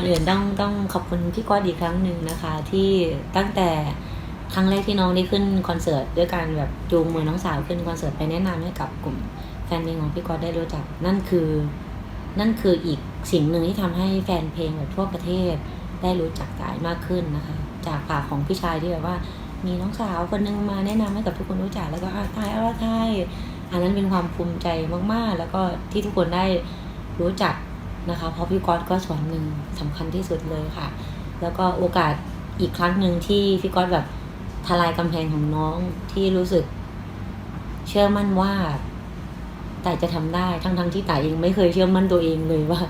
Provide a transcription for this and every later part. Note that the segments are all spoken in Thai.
ก่อนอื่นต้องต้องขอบคุณพี่ก้อนอีกครั้งหนึ่งนะคะ ที่ตั้งแต่ครั้งแรกที่น้องได้ขึ้นคอนเสิร์ตด้วยการแบบจูงมือน้องสาวขึ้นคอนเสิร์ตไปแนะนำให้กับกลุ่มแฟนเพลงของพี่ก้อนได้รู้จัก นั่นคือ นั่นคืออีกสิ่งหนึ่งที่ทำให้แฟนเพลงแบบทั่วประเทศได้รู้จักจ่ายมากขึ้นนะคะ จากปากของพี่ชายที่แบบว่า มีน้องสาวคนนึงมาแนะนำให้กับทุกคนรู้จักแล้วก็อะทายอาว่าทายอันนั้นเป็นความภูมิใจมากๆ แล้วก็ที่ทุกคนได้รู้จัก นะคะ เพราะพี่ก๊อตก็ส่วนหนึ่งสำคัญที่สุดเลยค่ะ แล้วก็โอกาสอีกครั้งหนึ่งที่พี่ก๊อตแบบทลายกำแพงของน้องที่รู้สึก เชื่อมั่นว่าแต่จะทำได้ทั้งทั้งที่แต่เองไม่เคยเชื่อมั่นตัวเองเลยว่า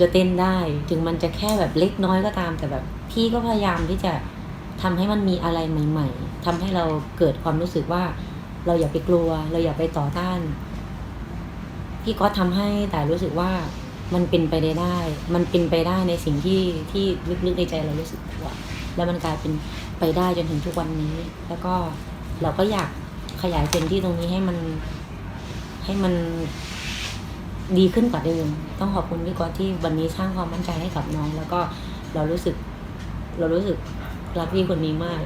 จะเต้นได้ ถึงมันจะแค่แบบเล็กน้อยก็ตาม แต่แบบพี่ก็พยายามที่จะทำให้มันมีอะไรใหม่ ๆทำให้เราเกิดความรู้สึกว่า เราอย่าไปกลัว เราอย่าไปต่อต้าน พี่ก็ทำให้แต่รู้สึกว่า มันเป็นไปได้ได้ มันเป็นไปได้ในสิ่งที่ที่ลึกๆในใจเรารู้สึกกลัวแล้วมันกลายเป็นไปได้จนถึงทุกวันนี้ แล้วก็เราก็อยากขยายพื้นที่ตรงนี้ให้มันให้มันดีขึ้นกว่าเดิม ต้องขอบคุณพี่ก๊อตที่วันนี้สร้างความมั่นใจให้กับน้อง แล้วก็เรารู้สึก เรารู้สึกรักพี่คนนี้มาก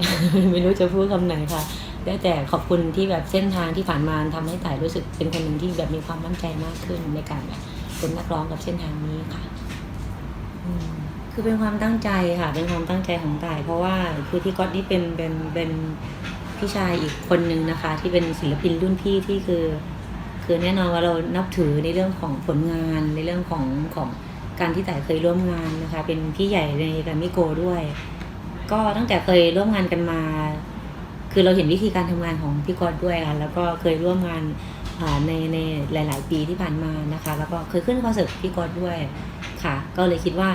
ไม่รู้จะพูดคำไหนค่ะ ได้แต่ขอบคุณที่แบบเส้นทางที่ผ่านมาทำให้ต่ายรู้สึกเป็นคนหนึ่งที่แบบมีความมั่นใจมากขึ้นในการแบบ เป็นนักร้องกับเส้นทางนี้ค่ะคือเป็นความตั้งใจค่ะ เป็นความตั้งใจของต่าย เพราะว่าคือพี่ก๊อตนี่เป็นเป็นเป็นพี่ชายอีกคนนึงนะคะ ที่เป็นศิลปินรุ่นพี่ที่คือ คือแน่นอนว่าเรานับถือในเรื่องของผลงานในเรื่องของของการที่แต่ายเคยร่วมงานนะคะ เป็นพี่ใหญ่ในแกรมมี่โกด้วย ก็ตั้งแต่เคยร่วมงานกันมา คือเราเห็นวิธีการทำงานของพี่ก๊อดด้วยค่ะแล้วก็เคยร่วมงาน ในในหลาย ๆ ปีที่ผ่านมานะคะ แล้วก็เคยขึ้นคอนเสิร์ตพี่ก๊อดด้วยค่ะ ก็เลยคิดว่า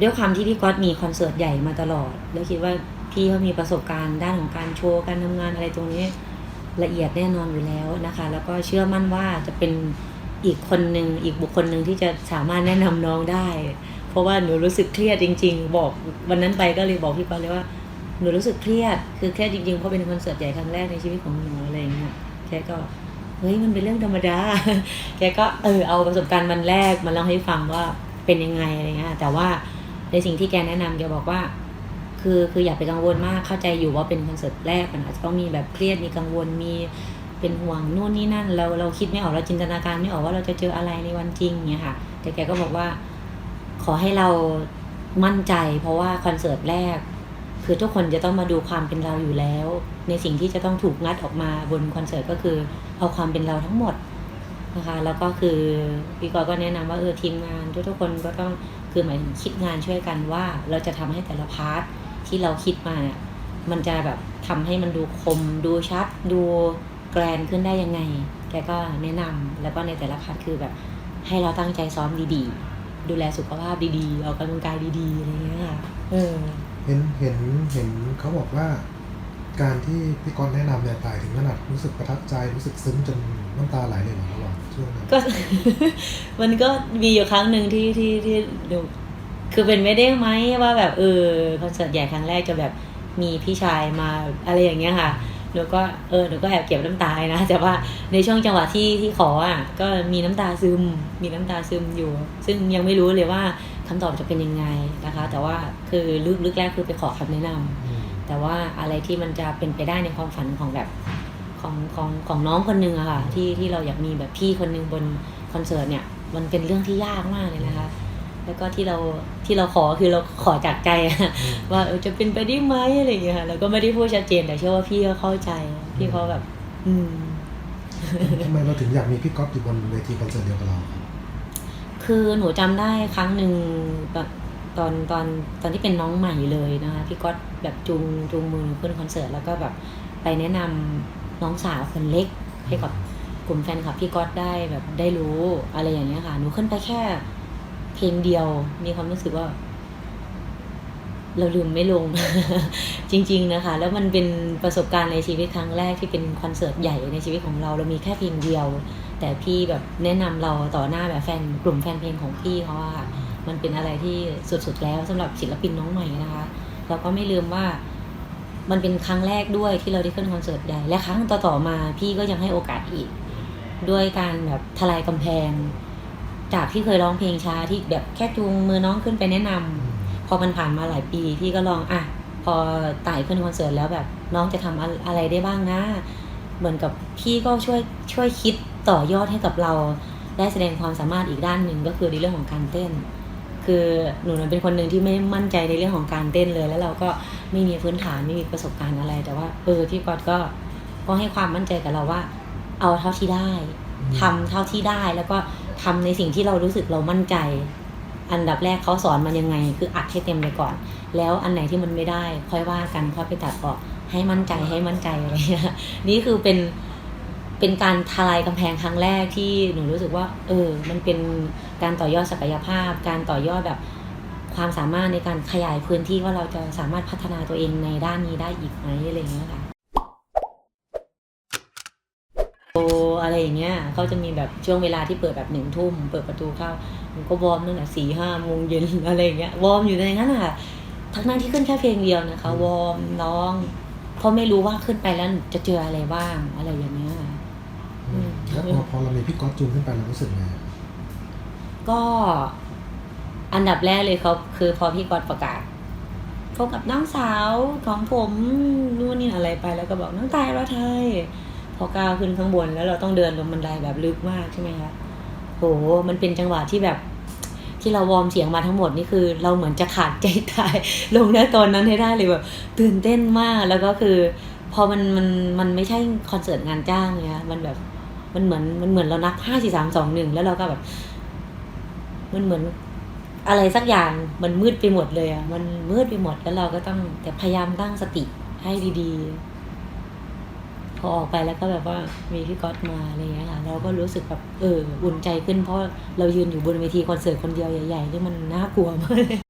ด้วยความที่พี่ก๊อดมีคอนเสิร์ตใหญ่มาตลอด แล้วคิดว่าพี่เขามีประสบการณ์ด้านของการโชว์การทำงานอะไรตรงนี้ละเอียดแน่นอนอยู่แล้วนะคะ แล้วก็เชื่อมั่นว่าจะเป็นอีกคนหนึ่งอีกบุคคลหนึ่งที่จะสามารถแนะนำน้องได้ เพราะว่าหนูรู้สึกเครียดจริง ๆ บอกวันนั้นไปก็เลยบอกพี่ปอตเลยว่าหนูรู้สึกเครียดคือเครียดจริงๆเพราะเป็นคอนเสิร์ตใหญ่ครั้งแรกในชีวิตของหนูอะไรอย่างเงี้ยแกก็ เฮ้ยมันเป็นเรื่องธรรมดา แกก็เออเอาประสบการณ์วันแรกมาเล่าให้ฟังว่าเป็นยังไงอะไรเงี้ย แต่ว่าในสิ่งที่แกแนะนำแกบอกว่า คือคืออย่าไปกังวลมาก เข้าใจอยู่ว่าเป็นคอนเสิร์ตแรกมันอาจจะต้องมีแบบเครียด มีกังวล มีเป็นห่วงนู่นนี่นั่น เราเราคิดไม่ออก เราจินตนาการไม่ออกว่าเราจะเจออะไรในวันจริงเนี่ยค่ะ แต่แกก็บอกว่า ขอให้เรามั่นใจ เพราะว่าคอนเสิร์ตแรก คือทุกคนจะต้องมาดูความเป็นเราอยู่แล้ว ในสิ่งที่จะต้องถูกงัดออกมาบนคอนเสิร์ตก็คือเอาความเป็นเราทั้งหมดนะคะแล้วก็คือพี่กอยก็แนะนำว่าเออทีมงานทุกๆคนก็ต้องคือหมายถึงคิดงานช่วยกันว่าเราจะทำให้แต่ละพาร์ทที่เราคิดมาเนี่ยมันจะแบบทำให้มันดูคม ดูชัด ดูแกรนขึ้นได้ยังไงแกก็แนะนำแล้วก็ในแต่ละพาร์ทคือแบบให้เราตั้งใจซ้อมดีๆ ดูแลสุขภาพดีๆออกกำลังกายดีๆอะไรเงี้ยค่ะเออ เห็นเห็นเห็นเขาบอกว่า การที่พี่กรณ์แนะนำเนี่ยตายถึงขนาดรู้สึกประทับใจรู้สึกซึ้งจนน้ำตาไหลเลยเหรอระหว่างช่วงนั้นก็ มันก็มีอยู่ครั้งหนึ่งที่ที่ที่ดูคือเป็นไม่ได้ไหมว่าแบบเออคอนเสิร์ตใหญ่ครั้งแรกจะแบบมีพี่ชายมาอะไรอย่างเงี้ยค่ะหนูก็เออหนูก็แอบเก็บน้ำตานะแต่ว่าในช่วงจังหวะที่ที่ขออะก็มีน้ำตาซึม มีน้ำตาซึมอยู่ ซึ่งยังไม่รู้เลยว่า คำตอบจะเป็นยังไงนะคะ แต่ว่าคือลึกลึกแรกคือไปขอคำแนะนำอืมแต่ว่าอะไรที่มันจะเป็นไปได้ในความฝันของแบบของของของน้องคนหนึ่งอะค่ะที่ที่เราอยากมีแบบพี่คนหนึ่งบนคอนเสิร์ตเนี่ยมันเป็นเรื่องที่ยากมากเลยนะคะ แล้วก็ที่เราที่เราขอคือเราขอจากใจอะอืมว่าเออจะเป็นไปได้ไหมอะไรอย่างเงี้ยค่ะแล้วก็ไม่ได้พูดชัดเจนแต่เชื่อว่าพี่ก็เข้าใจพี่เขาแบบ อืมทำไมเราถึงอยากมีพี่ก๊อฟอยู่บนเวทีคอนเสิร์ตเดียวกับเราคื คือหนูจำได้ครั้งหนึ่งแบบตอนตอนตอนที่เป็นน้องใหม่เลยนะคะพี่ก๊อตแบบจูงจูงมือขึ้นคอนเสิร์ตแล้วก็แบบไปแนะนำน้องสาวคนเล็กให้กับกลุ่มแฟนคลับพี่ก๊อตได้แบบได้รู้อะไรอย่างเงี้ยค่ะหนูขึ้นไปแค่เพลงเดียวมีความรู้สึกว่า เราลืมไม่ลง จริง ๆ นะคะ แล้วมันเป็นประสบการณ์ในชีวิตครั้งแรกที่เป็นคอนเสิร์ตใหญ่ในชีวิตของเรา เรามีแค่เพลงเดียว แต่พี่แบบแนะนำเราต่อหน้าแบบแฟนกลุ่มแฟนเพลงของพี่เขาอะค่ะมันเป็นอะไรที่สุดๆแล้วสำหรับศิลปินน้องใหม่นะคะ เราก็ไม่ลืมว่ามันเป็นครั้งแรกด้วยที่เราได้ขึ้นคอนเสิร์ตใหญ่และครั้งต่อๆมาพี่ก็ยังให้โอกาสอีก ด้วยการแบบทลายกำแพง จากที่เคยร้องเพลงช้าที่แบบแค่จูงมือน้องขึ้นไปแนะนำ พอมันผ่านมาหลายปีพี่ก็ลองอะพอไต่ขึ้นคอนเสิร์ตแล้วแบบน้องจะทำอะอะไรได้บ้างนะ เหมือนกับพี่ก็ช่วยช่วยคิดต่อยอดให้กับเรา ได้แสดงความสามารถอีกด้านหนึ่งก็คือในเรื่องของการเต้น คือหนูเป็นคนหนึ่งที่ไม่มั่นใจในเรื่องของการเต้นเลย แล้วเราก็ไม่มีพื้นฐานไม่มีประสบการณ์อะไร แต่ว่าเออพี่กอดก็ก็ให้ความมั่นใจกับเราว่า เอาเท่าที่ได้ทำเท่าที่ได้แล้วก็ทำในสิ่งที่เรารู้สึกเรามั่นใจ อันดับแรกเขาสอนมันยังไง คืออัดให้เต็มไปก่อน แล้วอันไหนที่มันไม่ได้ ค่อยว่ากันค่อยไปตัดออกให้มั่นใจให้มั่นใจอะไรเงี้ยนี่คือเป็นเป็นการทลายกำแพงครั้งแรกที่หนูรู้สึกว่า เออ มันเป็นการต่อยอดศักยภาพ การต่อยอดแบบความสามารถในการขยายพื้นที่ว่าเราจะสามารถพัฒนาตัวเองในด้านนี้ได้อีกไหมอะไรอย่างเงี้ยค่ะ ออะไรอย่างเงี้ยเขาจะมีแบบช่วงเวลาที่เปิดแบบหนึ่งทุ่มเปิดประตูเข้ามันก็วอร์มตั้งแต่สี่ห้าโมงเย็นอะไรอย่างเงี้ยวอร์มอยู่ในนั้นอะทั้งนั้นที่ขึ้นแค่เพลงเดียวนะคะ วอร์มร้องเพราะไม่รู้ว่าขึ้นไปแล้วจะเจออะไรบ้างอะไรอย่างเงี้ยอืมแล้วพอพอเรามีพี่ก๊อตจูงขึ้นไปเรารู้สึกไงก็อันดับแรกเลยเขาคือพอพี่กอดประกาศพบกับน้องสาวของผมนู่นนี่อะไรไปแล้วก็บอกน้องตายเราไทยพ อก้าวขึ้นข้างบน แล้วเราต้องเดินลงบันไดแบบลึกมากใช่ไหมคะโหมันเป็นจังหวะที่แบบ ที่เราวอร์มเสียงมาทั้งหมดนี่คือ เราเหมือนจะขาดใจตาย ลงในตอนนั้นให้ได้เลยแบบตื่นเต้นมากแล้วก็คือ พอมันมันมันไม่ใช่คอนเสิร์ตงานจ้างเนี่ยมันแบบมันเหมือนมันเหมือนเรานับห้าสี่สามสองหนึ่งแล้วเราก็แบบ มันเหมือนอะไรสักอย่างมันมืดไปหมดเลยอะมันมืดไปหมดแล้วเราก็ต้องแต่พยายามตั้งสติให้ดี ๆ พอออกไปแล้วก็แบบว่ามีพี่ก๊อตมาอะไรอย่างเงี้ยค่ะเราก็รู้สึกแบบเอออุ่นใจขึ้นเพราะเรายืนอยู่บนเวทีคอนเสิร์ตคนเดียวใหญ่ๆนี่มันน่ากลัวมากเลย